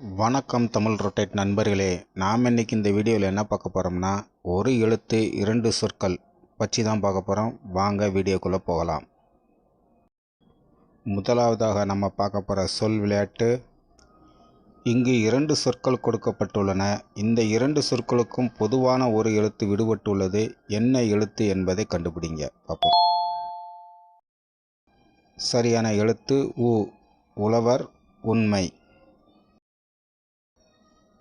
வணக்கம் தமிழ் ரொட்டேட் நண்பர்களே நாம் இன்னைக்கு இந்த வீடியோவில் என்ன பார்க்க போகிறோம்னா ஒரு எழுத்து இரண்டு சொற்கள் பற்றி தான் பார்க்க போகிறோம் வாங்க வீடியோக்குள்ளே போகலாம். முதலாவதாக நம்ம பார்க்க போகிற சொல் விளையாட்டு இங்கு இரண்டு சொற்கள் கொடுக்கப்பட்டுள்ளன. இந்த இரண்டு சொற்களுக்கும் பொதுவான ஒரு எழுத்து விடுபட்டுள்ளது. என்ன எழுத்து என்பதை கண்டுபிடிங்க. பார்ப்போம். சரியான எழுத்து உ உழவர் உண்மை.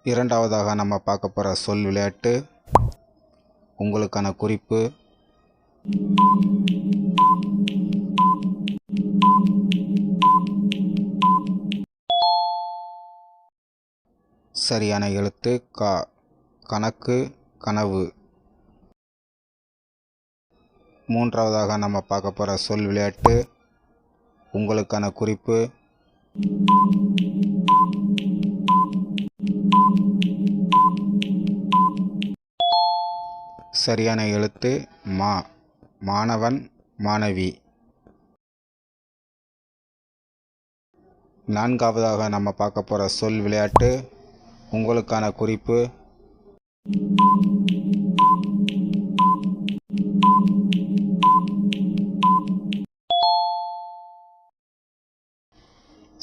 இரண்டாவதாக நம்ம பார்க்க போகிற சொல் விளையாட்டு உங்களுக்கான குறிப்பு. சரியான எழுத்து கா கணக்கு கனவு. மூன்றாவதாக நம்ம பார்க்க போகிற சொல் விளையாட்டு உங்களுக்கான குறிப்பு. சரியான எழுத்து மா மாணவன் மாணவி. நான்காவதாக நம்ம பார்க்க போகிற சொல் விளையாட்டு உங்களுக்கான குறிப்பு.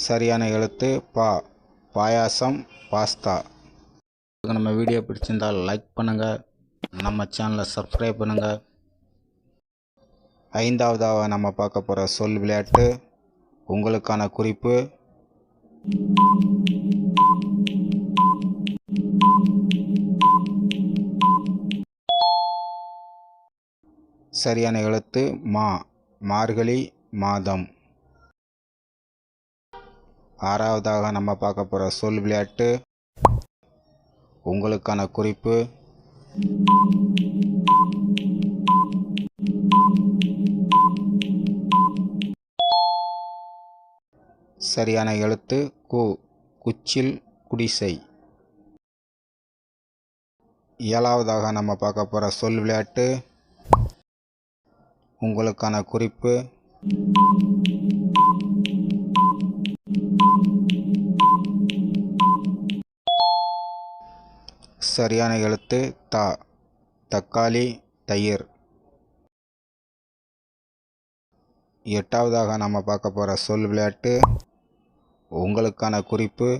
சரியான எழுத்து பா பாயாசம் பாஸ்தா. நம்ம வீடியோ பிடிச்சிருந்தால் லைக் பண்ணுங்கள் நம்ம சேனலை சப்ஸ்கிரைப் பண்ணுங்கள் ஐந்தாவதாக நம்ம பார்க்க போகிற சொல் விளையாட்டு உங்களுக்கான குறிப்பு. சரியான எழுத்து மா மார்கழி மாதம். ஆறாவதாக நம்ம பார்க்க போகிற சொல் விளையாட்டு உங்களுக்கான குறிப்பு. சரியான எழுத்து கு குச்சில் குடிசை. ஏழாவதாக நம்ம பார்க்க போகிற சொல் விளையாட்டு உங்களுக்கான குறிப்பு சரியான எழுத்து தா தக்காளி தயிர். எட்டாவதாக நம்ம பார்க்க போகிற சொல் விளையாட்டு உங்களுக்கான குறிப்பு.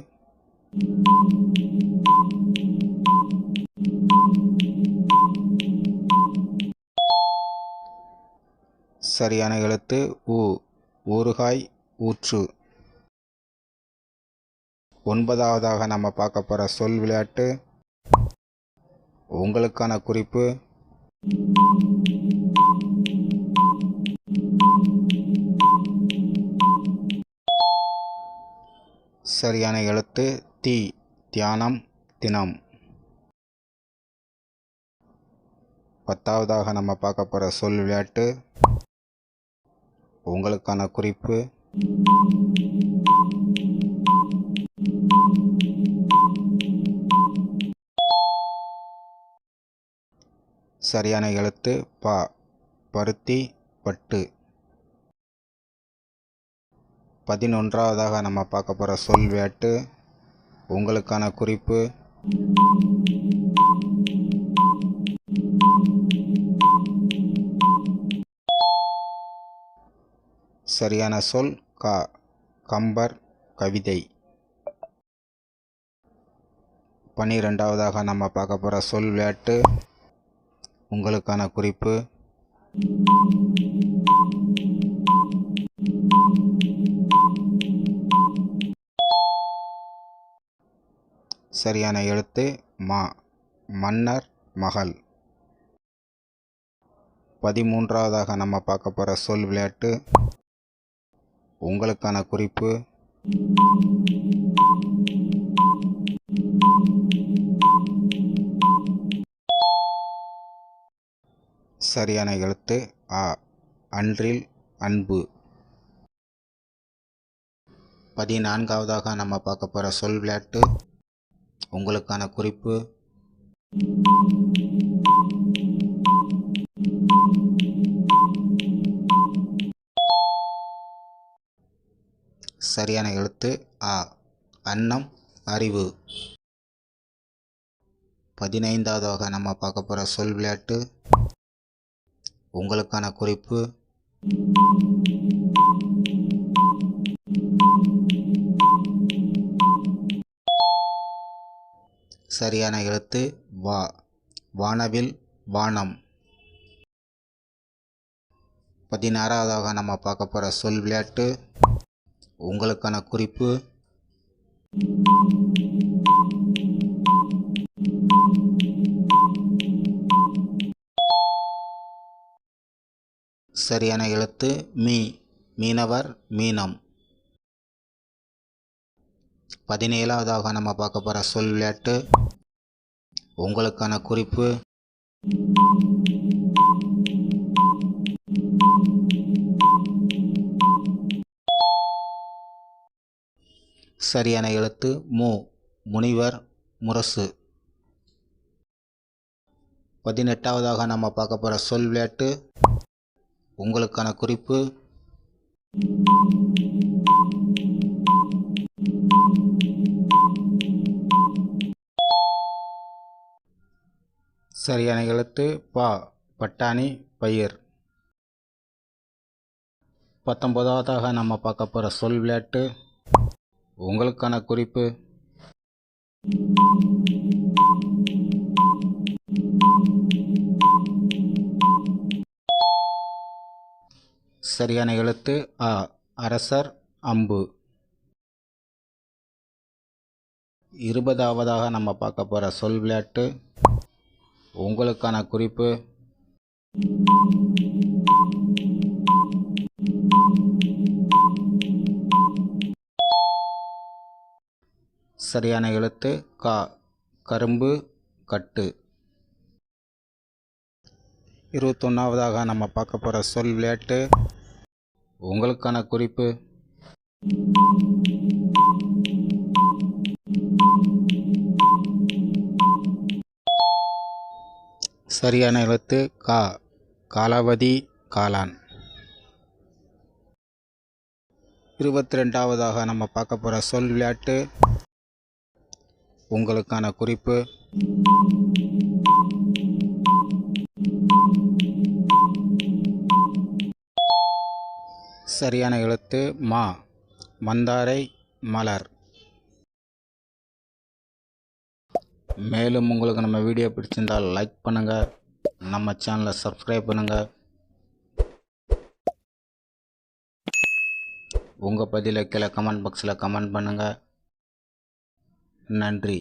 சரியான எழுத்து ஊ ஊறுகாய் ஊற்று. ஒன்பதாவதாக நம்ம பார்க்க போகிற சொல் விளையாட்டு உங்களுக்கான குறிப்பு. சரியான எழுத்து தி தியானம் தினம். பத்தாவதாக நம்ம பார்க்க போகிற சொல் விளையாட்டு. உங்களுக்கான குறிப்பு. சரியான எழுத்து ப பருத்தி பட்டு. பதினொன்றாவதாக நம்ம பார்க்க போகிற சொல் விளையாட்டு உங்களுக்கான குறிப்பு. சரியான சொல் கா கம்பர் கவிதை. பன்னிரெண்டாவதாக நம்ம பார்க்க போகிற சொல் விளையாட்டு உங்களுக்கான குறிப்பு. சரியான எழுத்து மா மன்னர் மகள். பதிமூன்றாவதாக நம்ம பார்க்க போகிற சொல் விளையாட்டு. உங்களுக்கான குறிப்பு. சரியான எழுத்து ஆ அன்றில் அன்பு. பதினான்காவதாக நம்ம பார்க்க போகிற சொல் விளையாட்டு உங்களுக்கான குறிப்பு. சரியான எழுத்து ஆ அன்னம் அறிவு. பதினைந்தாவதாக நம்ம பார்க்க போகிற சொல் விளையாட்டு உங்களுக்கான குறிப்பு. சரியான எழுத்து வா. வானவில் வானம். பதினாறாவதாக நம்ம பார்க்க போகிற சொல் விளையாட்டு. உங்களுக்கான குறிப்பு. சரியான எழுத்து மீ மீனவர் மீனம். பதினேழாவதாக நம்ம பார்க்க போகிற சொல் விளையாட்டு உங்களுக்கான குறிப்பு. சரியான எழுத்து மு முனிவர் முரசு. பதினெட்டாவதாக நம்ம பார்க்க போகிற சொல் விளையாட்டு உங்களுக்கான குறிப்பு. சரியான எழுத்து பா பட்டாணி பயிர். பத்தொன்பதாவதாக நம்ம பார்க்க போகிற சொல் விளையாட்டு. உங்களுக்கான குறிப்பு. சரியான எழுத்து அ அரசர் அம்பு. இருபதாவதாக நம்ம பார்க்க போகிற சொல் விளையாட்டு உங்களுக்கான குறிப்பு. சரியான எழுத்து கா கரும்பு கட்டு. இருபத்தொன்னாவதாக நம்ம பார்க்க போகிற சொல் விளையாட்டு உங்களுக்கான குறிப்பு. சரியான எழுத்து கா. காலாவதி காளான். இருபத்தி ரெண்டாவதாக நம்ம பார்க்க போகிற சொல் விளையாட்டு. உங்களுக்கான குறிப்பு. சரியான எழுத்து மா. மந்தாரை மலர். மேலும் உங்களுக்கு நம்ம வீடியோ பிடிச்சிருந்தால் லைக் பண்ணுங்கள் நம்ம சேனலை சப்ஸ்கிரைப் பண்ணுங்கள் உங்கள் பதிலை கீழே கமெண்ட் பாக்ஸில் கமெண்ட் பண்ணுங்கள் நன்றி.